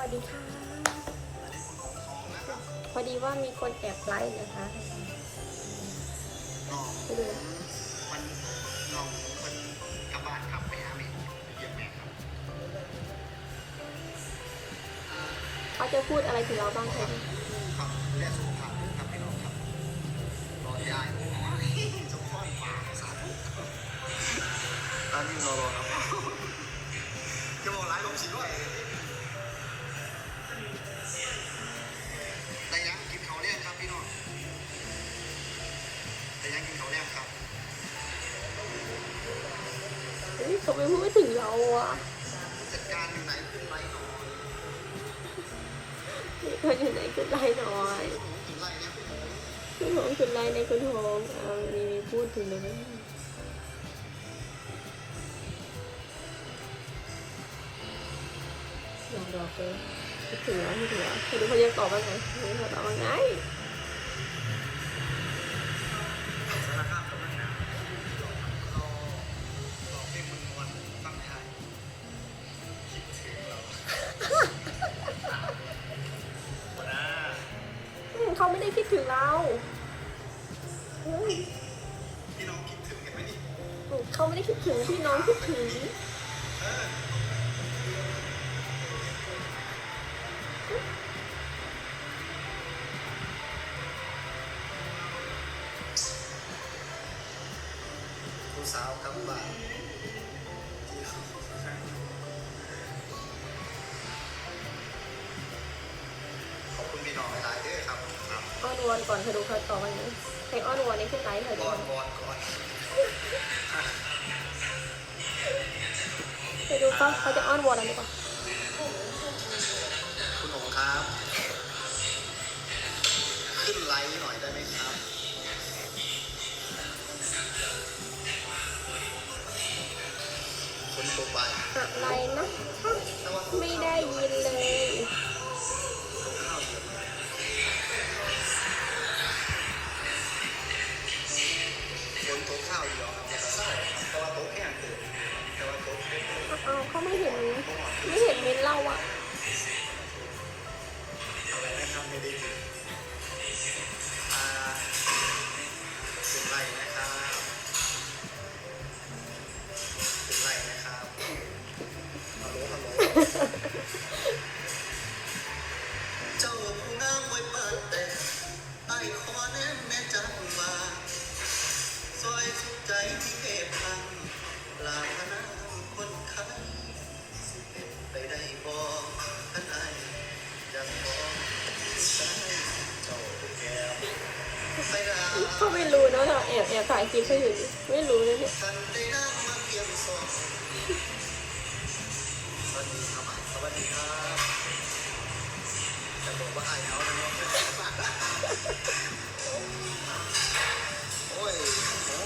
วัสดีค่ะ พอดีว่ามีคนแอบไลค์นะคะน้องไปดูมันน้องมันกลับบ้านครับไปหาแม่เยี่ยมแม่ครับเขาจะพูดอะไรถึงเราบ้างคะครับและสุขภาพด้วยครับพี่น้องครับรอยายสมพรปากสาธุอันนี้รอรอครับจะบอกหลายลงสีด้วย ไม่พูดถึงเราอะจัดการอยู่ไหนขึ้นไลน์หน่อยเขาอยู่ไหนคุณไลค์หน่อยขึ้นไลน์เนี่ยคุณหงคุณไลค์ในคุณหงเอามีมีพูดถึงเลยนะหลอกหลอกเลยคิดถึงแล้วคิดถึงแล้วคุณดูเขาจะตอบว่าไงเขาตอบว่าไง เขาไม่ได้คิดถึงพี่น้องคิดถึงผู้สาวกับบ้านขอบคุณพี่น้องหลายๆเด้อครับครับอ้อนวอนก่อนเธอดูเขาตอบว่าไงให้อ้อนวอนในขึ้นไลฟ์เธอดูก่อนก่อนก่อน เธอดูเขาเขาจะอ้อนวอนอะไรดีกว่าคุณหงครับ ขึ้นไลน์หน่อยได้ไหมครับ คนตัวไปอะไรนะคะไม่ได้ยินเลย เขาไม่รู้เนอะเราแอบแอบถ่ายคลิปเขาอยู่ไม่รู้เลยเนี่ยโอ้ยโอ้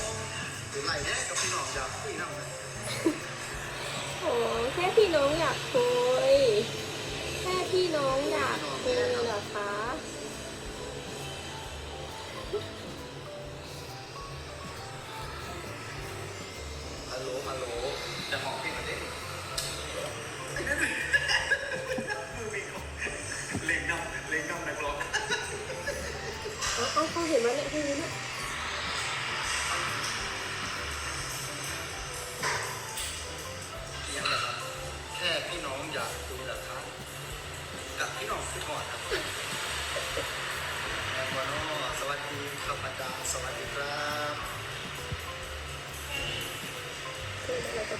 ถึงไหลแน่กับพี่น้องอยากคุยนั่งเลยโอ้แค่พี่น้องอยากคุยแค่พี่น้องอยากคุยเหรอคะ ฮัลโหลฮัลโหลจะหอมเพลงอะไรมือวิ่งเล่งน้ำเล่งน้ำนักร้อง เอาเอาเขาเห็นไหมเนี่ยพี่นี่เนี่ย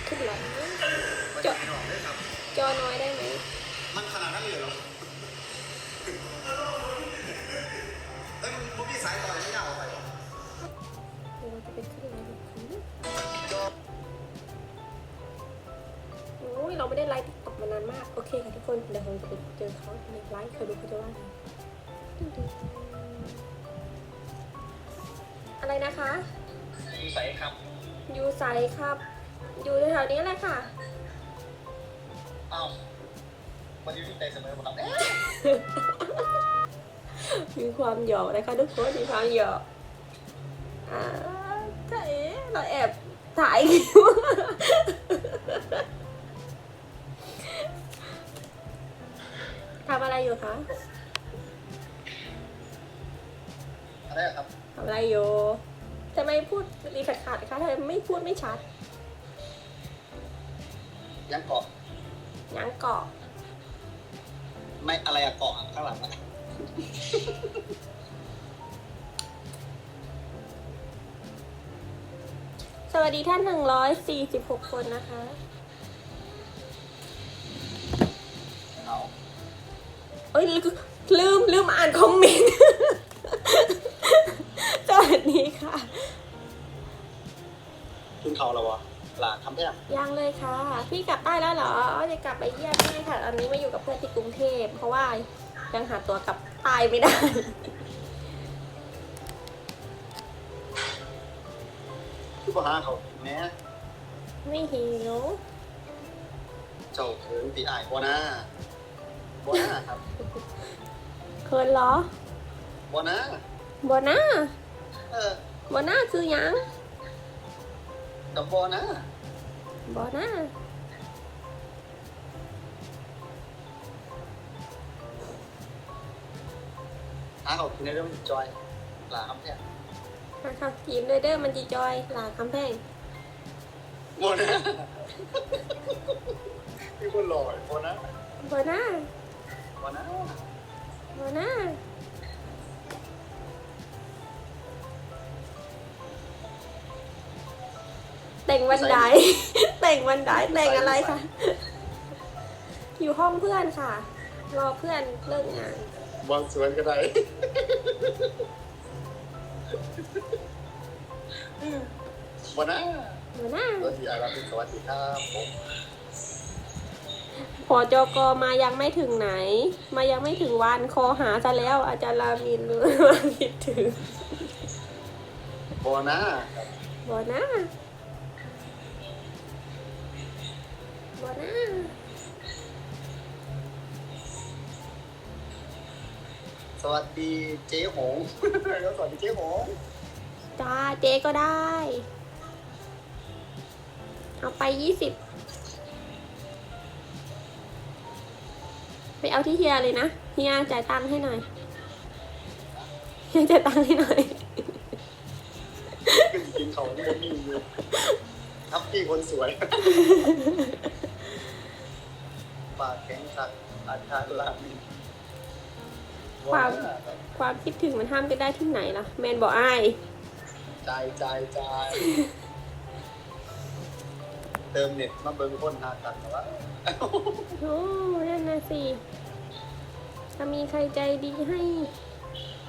ขึ้นหลังสวัสดีพี่น้องด้วยครับจอน้อยได้ไหมมันขนาดนั้นเลยเหรอเอ้ยพวกพี่สายต่อยไม่ยาวออกไปหรอเดี๋ยวเราจะไปขึ้นอะไรดีโอ้ยเราไม่ได้ไลฟ์ติ๊กต็อกมานานมาก โอเคค่ะทุกคน เดี๋ยวผมจะไปเจอเขาในไลฟ์เคยดูเขาจะว่าไงอะไรนะคะพี่สายครับอยู่ไซครับ อยู่แถวๆนี้แหละค่ะ อ้าวมันอยู่ที่ใจเสมอหมดแล้วมีความหยอกนะคะทุกคนมีความหยอกอ่าใช่เราแอบถ่ายคลิปำอะไรอยู่คะอะไรอะครับทำอะไรอยู่ทำไมพูดรีขาดขาดๆคะทำไมไม่พูดไม่ชัด ยังเกาะยังเกาะไม่อะไรอะเกาะข้างหลังอะสวัสดีท่านหนึ่งร้อยสี่สิบหกคนนะคะเอาเอ้ยลืมลืมลืมอ่านคอมเมนต์สวัสดีค่ะ ขึ้นเขาแล้ววะห ลานทำได้ยังยังเลยค่ะ พี่กลับใต้แล้วเหรออ๋อจะกลับไปเยี่ยมแม่ค่ะตอนนี้มาอยู่กับเพื่อนที่กรุงเทพเพราะว่ายังหาตัวกลับใต้ไม่ได้ คือพ่อหาเขาแม่ไม่หิวเจ้าเขินตีอายบัวหน้าบัวหน้าครับเคินเหรอบัวหน้าบัวหน้าเออบัวหน้าคือหยัง กับบัวหน้าบัวหน้าหาเขากินในเรื่องจอยหลานทำได้ยังมาค่ะกินเลยเด้อมันจีจอยหลาคำแพงบัวหน้าพี่คนหล่อบัวหน้าบัวหน้าบัวหน้าบัวหน้า แต่งวันใดแต่งวันใดแต่งอะไรคะอยู่ห้องเพื่อนค่ะ รอเพื่อนเลิกงานบางสวนก็ได้อืมบัวหน้าบัวหน้าสวัสดีอาราบิสวัสดีครับผมพอจกมายังไม่ถึงไหน มายังไม่ถึงวันคอหาซะแล้ว อาจารย์รามินรู้ว่าคิดถึงบัวหน้าครับบัวหน้า บัวหน้าสวัสดีเจ๊หงแล้วสวัสดีเจ๊หงจ้าเจ๊ก็ได้ เอาไปยี่สิบไปเอาที่เฮียเลยนะเฮียจ่ายตังค์ให้หน่อยเฮียจ่ายตังค์ให้หน่อยขึ้นกินเขาที่มีอยู่ทับพี่คนสวยปากแข็งขัดอาคารลามินความความคิดถึงมันห้ามกันได้ที่ไหนล่ะ แมนบอกอ้ายใจใจใจเติมเน็ตมาเบิ่งคนหากันแต่ว่าโอ้นั่นนะสิถ้ามีใครใจดีให้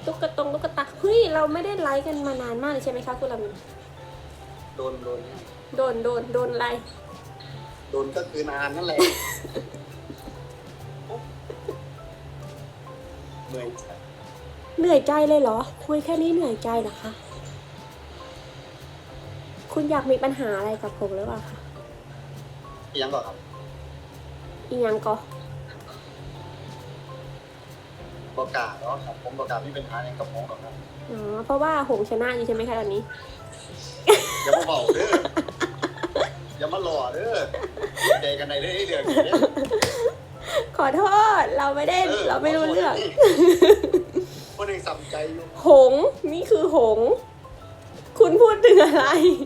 ตุ๊กตงตุ๊กตาเฮ้ยเราไม่ได้ไลฟ์กันมานานมากเลยใช่ไหมคะคุณลำโดนโดนโดนโดนโดนอะไร โดนก็คือนานนั่นแหละ เหนื่อยใจเหนื่อยใจเลยเหรอ คุยแค่นี้เหนื่อยใจเหรอคะ คุณอยากมีปัญหาอะไรกับผมหรือเปล่าคะยังก่อนครับ อีกยังก็ประกาศเนาะครับผมประกาศไม่เป็นหาอย่างกับผมหรอกครับอ๋อเพราะว่าหงชนะอยู่ใช่ไหมคะตอนนี้ อย่ามาเบาเด้อ อย่ามาหล่อเด้อใจกันในเรื่องเดือดนี้ ขอโทษ เราไม่ได้เราไม่รู้เรื่อง คนหนึ่งสัมใจอยู่ หง นี่คือหง คุณพูดถึงอะไรมีคนหล่อวะ